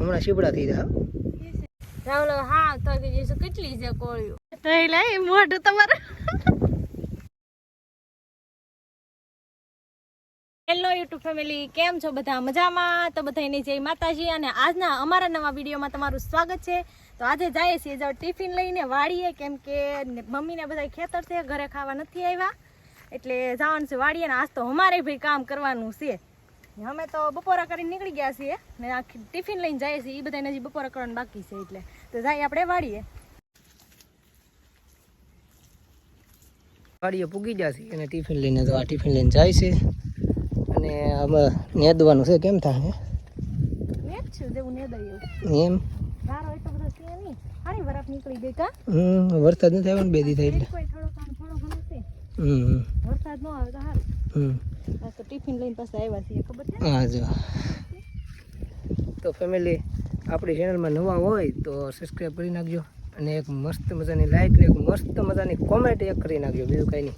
હમણાં શીપડા થઈ જાય રાવલો હા તો કે કેટલી છે કોળીઓ? થઈ લઈ મોઢું તમારું. હેલો યુટ્યુબ ફેમિલી કેમ છો બધા? મજામાં? તો બધાની જય માતાજી અને આજના અમારા નવા વિડીયોમાં તમારું સ્વાગત છે. તો આજે જઈએ છીએ જો ટિફિન લઈને વાળીએ કેમ કે મમ્મીને બધા ખેતર છે ઘરે ખાવા નથી આવ્યા. એટલે જવાનું છે વાળીએ ને આજ તો અમારે ભાઈ કામ કરવાનું છે. અમે તો બપોરા કરીને નીકળી ગયા છીએ ને આ ટિફિન લઈને જઈએ છીએ. એ બધાને હજી બપોરા કરવાનું બાકી છે એટલે. તો જાય આપણે વાળીએ વાળીએ પૂગી ગયા છીએ અને ટિફિન લઈને તો આ ટિફિન લઈને જાય છે. અને આમાં નેદવાનું છે કેમ થાય એમ? વરસાદ નથી આવ્યો ને બે દી થાય એટલે. વરસાદ ન આવે તો સારું ટિફિન લઈને પાછા આવ્યા છીએ ખબર છે? હા જો. તો ફેમિલી આપણી ચેનલમાં નવા હોય તો સબસ્ક્રાઈબ કરી નાખજો અને એક મસ્ત મજાની લાઈક ને એક મસ્ત મજાની કોમેન્ટ એક કરી નાખજો બીજું કંઈ નહીં.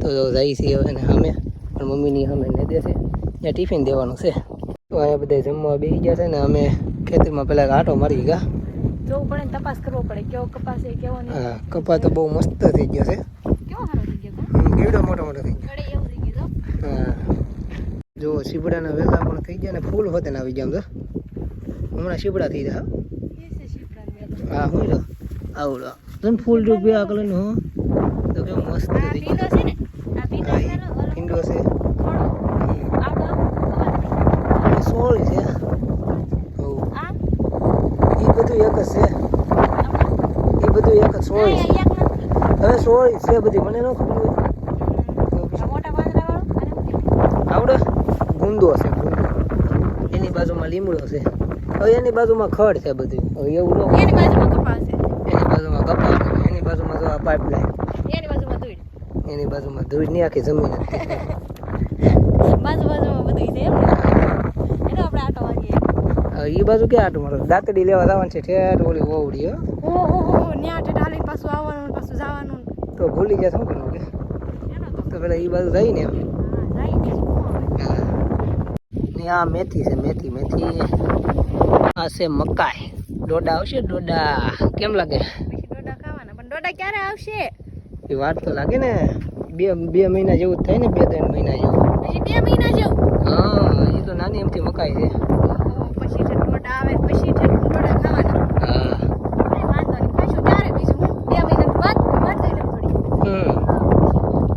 તો જઈ છીએ હવે ને સામે પણ મમ્મીની સામે ને દેશે ત્યાં ટિફિન દેવાનું છે. તો અહીંયા બધા જમવા બેસી ગયા છે ને અમે ખેતરમાં પહેલાં આટો મારી ગયા. જોવું પડે તપાસ કરવો પડે કેવો કપાસ છે કેવો નહીં. હા કપા તો બહુ મસ્ત થઈ ગયો છે. કેવો સારો થઈ ગયો કેવડો મોટો મોટો થઈ કડે એવું થઈ ગયું ગયો હા જો સીપડાના વેલા પણ થઈ ગયા ને ફૂલ હોતે આવી ગયા તો હમણાં સીપડા થઈ ગયા હા. શીપડા હું જો આવડો તમે ફૂલ રૂપિયા આગળ નો તો કેવું મસ્ત થઈ પીંડો છે ને? આ પીંડો છે સોળ છે. એ બધું એક જ છે. એ બધું એક જ સોળ હવે સોળ છે બધી. મને ન ખબર હોય તો આ પછી મોટા પાંદડા વાળો આને શું કહેવાય? આવડે ગુંદો છે ગુંદો એની બાજુમાં લીમડો છે હવે એની બાજુમાં ખડ છે બધું. હવે એવું ન એની બાજુમાં કપાસ છે. એની બાજુમાં કપાસ છે, એની બાજુમાં જો આ પાઇપલાઇન એની બાજુમાં ધૂળ. એની બાજુમાં ધૂળની આખી જમીન બાજુ બાજુમાં બધું છે એમ ને? એનો આપણે આટો વાગીએ એ બાજુ ક્યાં આટું મારો દાંતડી લેવા જવાનું છે ઠેઠ ઓલી ઓવડી હો. ઓહો ન્યા ઢાલી પાછું આવવાનું પાછું જવાનું. તો ભૂલી ગયા શું કરવું કે? તો. પેલા એ બાજુ જઈને એમ હા જાય બીજું શું હવે? હા. ને આ મેથી છે મેથી મેથી. આ છે મકાઈ. ડોડા આવશે? ડોડા કેમ લાગે? ડોડા ખાવાના પણ ડોડા ક્યારે આવશે? એ વાત તો લાગે ને. બે બે મહિના જેવું થાય ને બે ત્રણ મહિના જેવું. પછી બે મહિના જેવું? હા એ તો નાની એમથી મકાઈ છે. પછી છે ડોડા આવે પછી છે ડોડા ખાવાના. હા.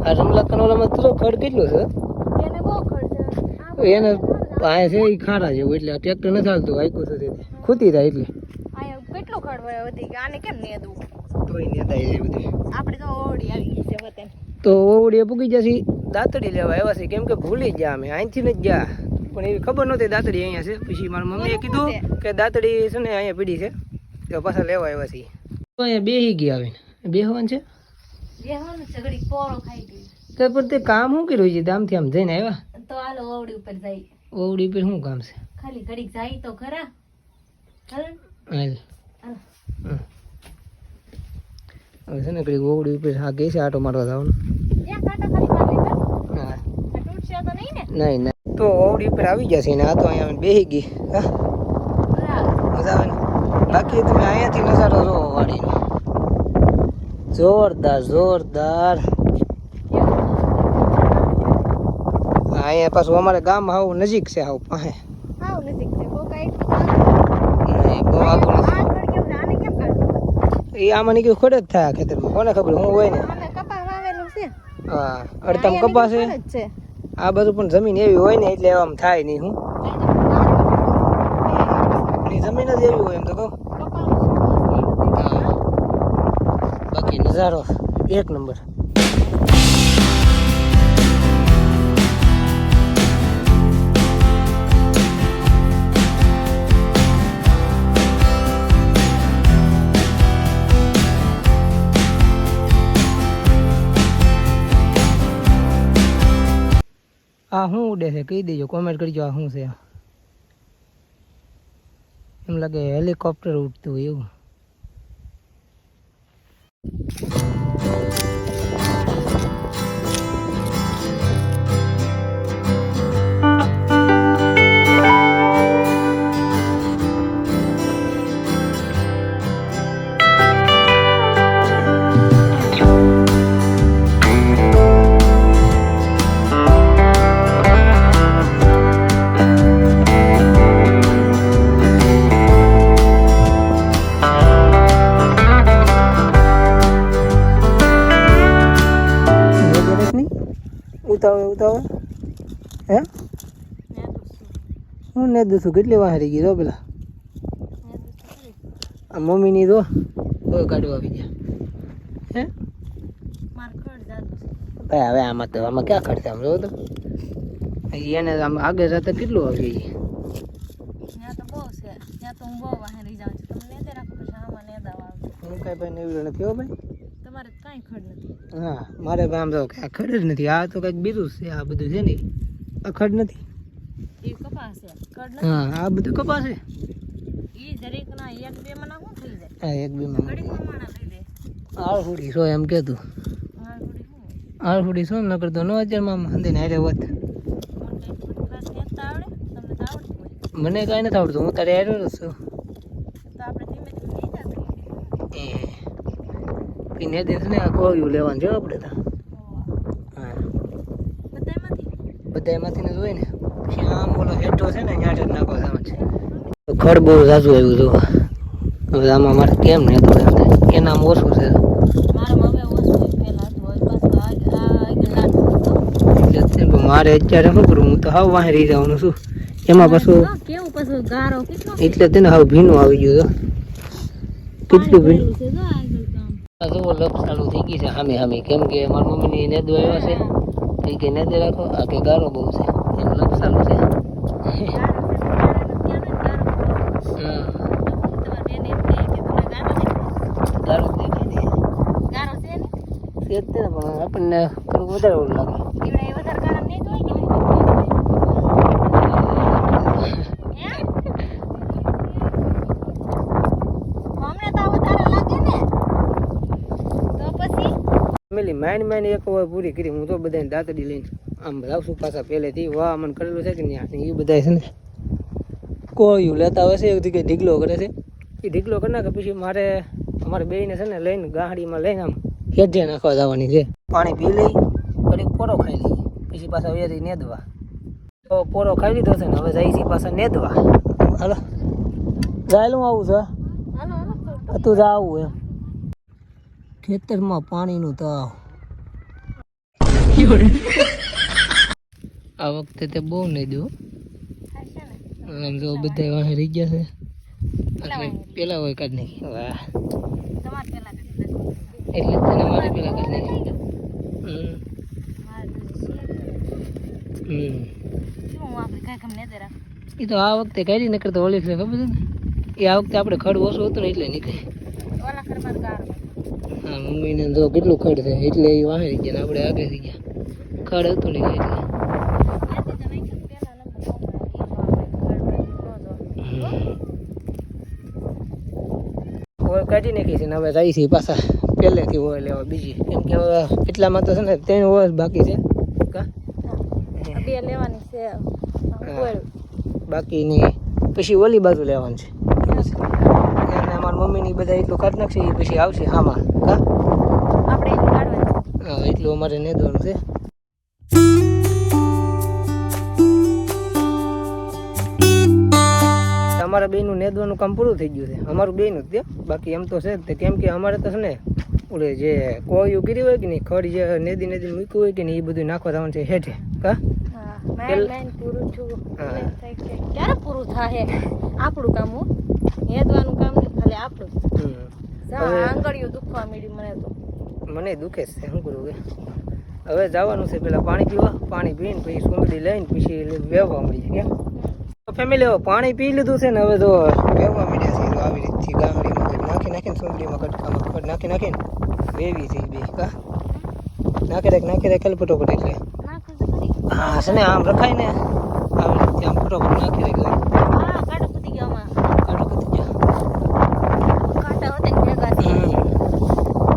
આ રમલા કનોલામાં તો ખડ કેટલું છે? એને બહુ ખર્ચ આ એને આ છે એ ખારા જેવું એટલે ટ્રેક્ટર નથી હાલતું છે સુધી ખૂતી થાય એટલે. આયા કેટલું ખડ વધી કે આને કેમ નહીં દઉં તોય નેતાઈ જાય બધું. આપણે તો ઓડી આવી ગઈ છે વતન તો ઓવડીએ પૂગી જશે દાંતડી લેવા આવ્યા છે કેમ કે ભૂલી જ ગયા અમે અહીંથી નથી ગયા પણ એવી ખબર નહોતી દાંતડી અહીંયા છે. પછી મારા મમ્મીએ કીધું કે દાંતડી છે ને અહીંયા પીડી છે તો પાછા લેવા આવ્યા છીએ. તો અહીંયા બેહી ગયા આવીને. બેહવાનું છે? બેહવાનું છે ઘડી પોરો ખાઈ ગઈ તો પણ તે કામ શું કર્યું છે? આમથી આમ જઈને આવ્યા? તો આલો ઓવડી ઉપર જાય ઓવડી પર શું કામ છે? ખાલી ઘડીક જાય તો ખરા. હાલો હવે છે ને ઘડીક ઓવડી ઉપર આ ગઈ છે આટો મારવા જવાનું. નહીં ને? નહીં નહીં. તો ઓવડી ઉપર આવી ગયા છે ને આ તો અહીંયા બેસી ગઈ. હા. મજા આવે ને. બાકી તમે અહીંયાથી નજારો જોવો વાડીનો. જોરદાર જોરદાર. અહીંયા પાછું અમારે ગામ હાવ નજીક છે હાવ પાસે. હાવ નજીક છે. બહુ કાંઈ બહુ આગળ એ આમાં નીકળ્યું ખોડે જ થાય ખેતરમાં. કોને ખબર હું હોય ને? કપા વાવેલું છે. હા અડતામ છે? આ બધું પણ જમીન એવી હોય ને એટલે આમ થાય નહીં હું. જમીન જ એવી હોય એમ તો કહું. બાકી નજારો એક નંબર. શું ઉડે છે, કહી દેજો કોમેન્ટ કરજો આ શું છે. એમ લાગે હેલિકોપ્ટર ઉડતું હોય એવું ને દુસું કેટલી વાર હારી ગઈ જો પેલા? આ મમ્મીની દો કોઈ કાઢવા આવી ગયા. હે? ભાઈ, હવે આમાં તો, આમાં ક્યાં ખર્ચા આમ જો તો. એને આમ આગળ જતા કેટલું આવી ગઈ હું હું કાંઈ ભાઈ નેવડો નથી હો ભાઈ. તમારે કાંઈ ખડ નથી હા, મારે આમ તો ખડ જ નથી. આ તો કંઈક બીજું છે, આ બધું છે ને. આ ખડ નથી. હા આ બધું કપાસ છે? ના એક બે હા એક આળહુડી છો એમ? આળહુડી છો નકર તો નો અત્યારમાં હંદીને હારે હોત. મને કાંઈ નથી આવડતું. હું તારે હારે છું. તો આપણે ધીમે ધીમે નહીં જતા એ પીને દિન ને કોળિયું લેવાનું છે આપણે તો. હા. બધા એમાંથી ને હોય ને પછી આમ બોલો હેઠો છે ને ત્યાં નાખો સામે છે. ખડ બહુ ઝાઝું આવ્યું જો હવે આમાં મારે કેમ ને તો એના આમ ઓછું છે. હતું. મારે અત્યારે શું કરું? હું તો હાવ વાહે રહી જવાનું છું. એમાં પાછું કેવું પાછું ગારો કેટલો? એટલે તેને હાવ ભીનું આવી ગયું કેટલું ભીનું? જુઓ લપ ચાલુ થઈ ગઈ છે સામે સામે કેમ કે મારી મમ્મીની નેદો આવ્યા છે. એ કે નેદે રાખો. આ કે ગારો બહુ છે. ચાલુ છે. પણ આપણને થોડુંક વધારે ઓલું લાગે. ફેમિલી માઇન્ડ માઇન્ડ એક વાર પૂરી કરી હું તો બધાને દાંતડી લઈને આમ લાવશું પાછા પહેલેથી વાહ મને કરેલું છે કે નહીં એ બધા છે ને? કોળિયું લેતા હોય છે? એક જગ્યાએ ઢીકલો કરે છે? એ ઢીકલો કરી નાખે પછી મારે અમારે બેને છે ને લઈને ગાડીમાં લઈને આમ હેઠે નાખવા જવાની છે? પાણી પી લઈ ઘડીક પોરો ખાઈ લઈ પછી પાછા વેરી નેદવા. તો પોરો ખાઈ લીધો છે ને હવે જાય છે પાછા નેદવા. હાલો. જાયલું આવું છે? તો જ આવું એમ. ખેતરમાં પાણીનું તાવ. આ વખતે તે બહુ નહીં દો આમ જો બધા વાહે રહી ગયા છે. એટલે પેલા હોય કાઢ નાખી. વાહ. એટલે તને મારે પેલા કાઢ નાખી. એ તો આ વખતે કાઢી નકર તો ઓલી ખબર છે ને? એ આ વખતે આપણે ખડ ઓછો હતો ને એટલે નીકળે. હા મમ્મીને જો કેટલું ખડ છે એટલે એ વાહે રહી ગયા ને આપણે આગળ થઈ ગયા. ખડ હતું નહીં એટલે ત્યાંથી તો નાખ્યું પેલા નંબર બહુ ઓય કાઢી નાખી છે ને હવે જાય છે પાછા પહેલેથી હોય લેવા બીજી. કેમ કે હવે એટલામાં તો છે ને ત્રણ વર્ષ બાકી છે. બે લેવાની છે. બાકી નહીં પછી ઓલી બાજુ લેવાનું છે. અમારા મમ્મીની બધા એટલું કાઢ નાખશે એ પછી આવશે આમાં કા? આપણે. હા એટલું અમારે નેદવાનું છે. અમારા બેનું નેદવાનું કામ પૂરું થઈ ગયું છે. અમારું બેનું જ તે બાકી એમ તો છે તે. કેમ કે અમારે તો છે ને ઓલે જે કોયું કર્યું હોય કે નહીં ખડ જે નેદી નેદી મૂક્યું હોય કે નહીં એ બધું નાખવા થવાનું છે હેઠે. કા? ક્યારે પૂરું થાય આપણું કામ હેદવાનું કામ નહીં ખાલી આપણું આંગળીઓ દુખવા માંડી મને તો. મને દુખે છે શું કરું હવે? જવાનું છે પેલા પાણી પીવા. પાણી પીને પછી સુંદડી લઈને પછી વેવવા મળી જાય ફેમિલી હવે પાણી પી લીધું છે ને હવે તો વેવવા મીડિયા છે તો આવી રીતથી ગામડીમાં નાખી નાખીને સુંદરીમાં કટકામાં કટ નાખી નાખીને વેવી છે બે કા? નાખી રાખ નાખી રાખ ખાલી ફટોફટ એટલે. જ. હા છે ને આમ રખાય ને આવી રીતે આમ ફટોફટ નાખી રાખ હા કાંટો ફૂટી ગયો. આમાં કાઢો કતી કાંટા હોતે ભેગા થઈ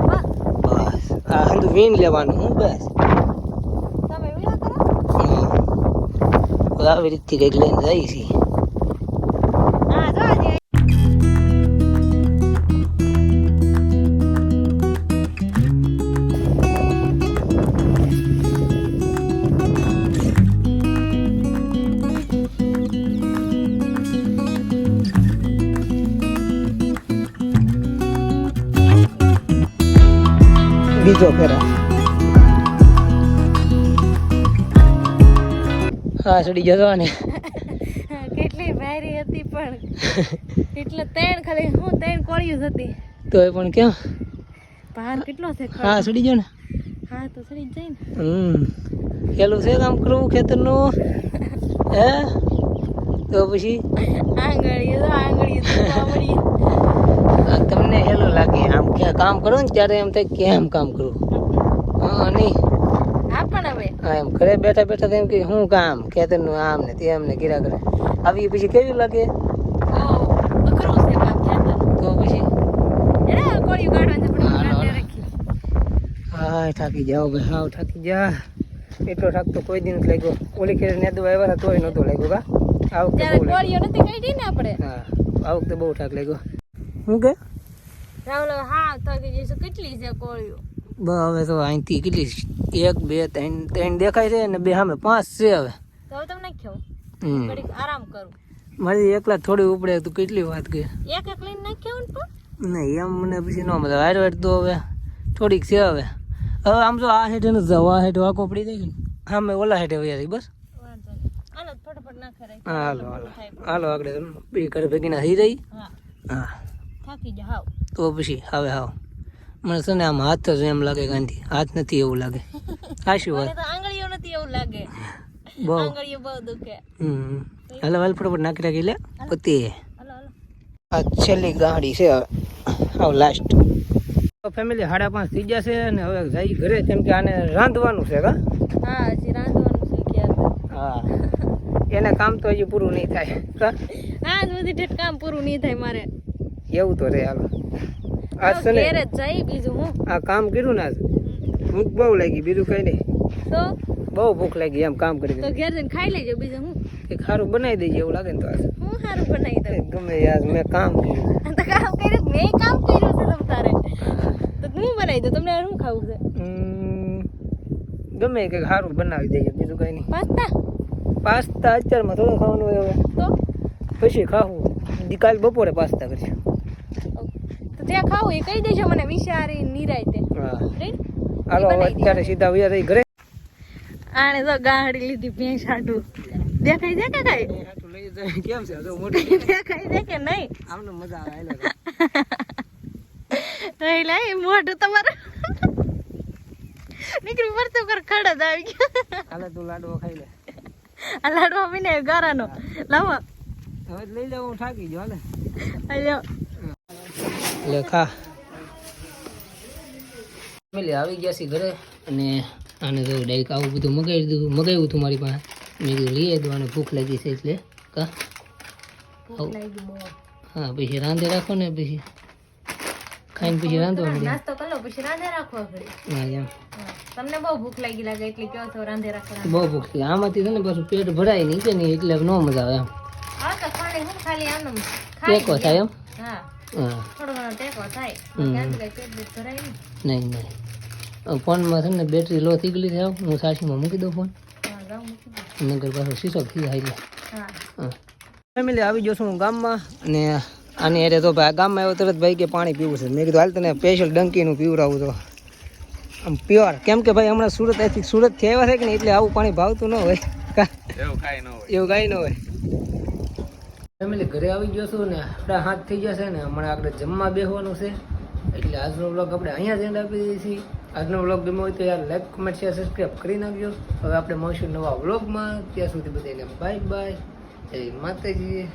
વાહ, બસ. આ હંધું વીણ લેવાનું હું બસ. તમે વીણા કરો હા. આવી રીતથી કંઈક લઈને જાય છે. બીજો ફેરા. હા સડી જતો ને. કેટલી એટલે ત્રણ ખાલી હું ત્રણ કોળિયું હતી. તો એ પણ કેમ ભાર કેટલો છે હા સડી ગયો ને. હા તો સડી જાય ને. હમ. પેલું છે કામ કરવું ખેતરનું? હે? તો પછી? આંગળી તો આંગળીએ તો આંગળીએ. આ તમને હેલું લાગે આમ ક્યાં કામ કરો ને ત્યારે એમ થાય કેમ કામ કરું? હા નહીં. હા પણ હવે? હા એમ ઘરે બેઠા બેઠા એમ કે શું કામ? ખેતરનું આમ ને તેમ ને કીરા કરે. આવી પછી કેવી લાગે. તો. પછી? હા, થાકી જાઓ ભાઈ હા થાકી જા. એટલો થાક તો કોઈ દિન લાગ્યો. ઓલી ખેર ને દવા આવ્યા તોય નહોતો લાગ્યો કા? આ વખતે બહુ લાગ્યો. નથી ને આપણે? હા આ વખતે બહુ થાક લાગ્યો. શું કે રાહુલ હા તો કે કેટલી છે કોળીઓ? હવે તો અહીંથી કેટલી એક બે ત્રણ ત્રણ દેખાય છે ને બે સામે પાંચ છે હવે. તો તમને હમ. આરામ કરું. મારી એકલા થોડી ઉપડે તું કેટલી વાત કે? એક પણ? નહીં એમ મને પછી ન વાયર વાયર તો હવે થોડીક છે હવે. હવે આમ જો આ હેઠે નથી જવું આ હેઠે આખો પડી જાય ને હા મેં ઓલા હેઠે વયા રહી બસ. હાલો હાલો હાલો. આગળ. બે ઘર ભેગી ના થઈ રહી હા. થાકી જા હાવ. તો પછી હવે હાવ. મને છે ને આમ હાથ જ એમ લાગે ગાંધી. હાથ નથી એવું લાગે. વાત. આંગળીઓ નથી એવું લાગે. બહુ. આંગળીઓ બહુ દુખે. હમ. હાલો હાલ ફટાફટ નાખી રાખી લે. પતિ. હાલો હાલો. આ છેલ્લી ગાડી છે. હવે આવ લાસ્ટ ફેમિલી સાડા પાંચ થઈ જશે છે અને હવે જઈ ઘરે. કેમ કે આને રાંધવાનું છે કા? હા હજી રાંધવાનું છે ક્યાં હા. એને કામ તો હજી પૂરું નહીં થાય હા બધી કામ પૂરું નહીં થાય મારે. એવું તો રે હાલો. આજ છે ને ઘેર જ જાય બીજું હું. આ કામ કર્યું ને આજ. ભૂખ બહુ લાગી બીજું કઈ નહીં. તો? બહુ ભૂખ લાગી એમ કામ કરી તો ઘેર જઈને ખાઈ લેજો બીજું હું. કંઈક સારું બનાવી દેજે એવું લાગે ને તો આજ. હું સારું બનાવી દઉં. ગમે યાર મેં કામ કર્યું. તો કામ કર્યું મેં કામ કર્યું છે તમ તારે. તો હું બનાવી દઉં? તમને શું ખાવું છે? ગમે કંઈક સારું બનાવી દઈએ બીજું કઈ નહીં. પાસ્તા. પાસ્તા અત્યારમાં થોડો ખાવાનું હોય હવે. તો? પછી ખાવું. કાલ બપોરે પાસ્તા કરીશું. તો ત્યાં ખાવું એ કહી દેજો મને વિચારી નિરાયતે હા. હાલો અત્યારે સીધા વયા રહી ઘરે. આણે તો ગાડી લીધી ભેંસ હાટું. દેખાય છે કે કઈ? કેમ છે? જો મોટી દેખાય છે કે નહીં? આમને મજા આવે એટલે લાય મોઢું તમારું. નીકળી પડતું કર ખડ આવી ગયો. હાલે તું લાડવો ખાઈ લે. આ લાડવા પીને ગારાનો. લાવો. હવે લઈ જાવ હું થાકી જો હાલે. ખા. ફેમિલી આવી ગયા છે ઘરે અને આને તો ડાયરેક્ટ આવું બધું મગાવી દીધું. મગાવ્યું હતું મારી પાસે. મેં કીધું લઈ આવ્યું આને ભૂખ લાગી છે એટલે. કા? હા પછી રાંધે રાખો ને પછી ખાઈને પછી રાંધો નાસ્તો કરો પછી રાંધે રાખો હા એમ. તમને બહુ ભૂખ લાગી લાગે એટલે કહો તો રાંધે રાખો બહુ ભૂખ લાગે. આમાંથી છે ને પાછું પેટ ભરાય નહીં કે નહીં એટલે ન મજા આવે એમ. હા તો ખાલી હું ખાલી આનું ટેકો થાય એમ? હા. કઈ નહીં નહીં. નહીં ફોનમાં છે ને બેટરી લો થઈ ગયેલી છે હું સાચીમાં મૂકી દઉં ફોન. હા જાઉં મૂકી દઉં. નગર પાછો શીશો થઈ જાય હા. ફેમિલી આવી જશું હું ગામમાં અને આની અરે તો ભાઈ ગામમાં આવ્યો તરત ભાઈ કે પાણી પીવું છે. મેં કીધું હાલ તને સ્પેશિયલ ડંકીનું પીવડાવું તો. આમ પ્યોર કેમ કે ભાઈ હમણાં સુરત અહીંથી સુરતથી આવ્યા છે કે ને એટલે આવું પાણી ભાવતું ન હોય. કા એવું કાંઈ ન હોય. ફેમિલી ઘરે આવી ગયો છું ને આપણા હાથ થઈ ગયા છે ને હમણાં આપણે જમવા બેસવાનું છે. એટલે આજનો બ્લોગ આપણે અહીંયા જ એન્ડ આપી દઈએ છીએ. આજનો બ્લોગ ગમ્યો હોય તો યાર લાઈક કમેન્ટ શેર સબસ્ક્રાઈબ કરી નાખજો. હવે આપણે મળીશું નવા બ્લોગમાં ત્યાં સુધી બધાને બાય બાય જય માતાજી.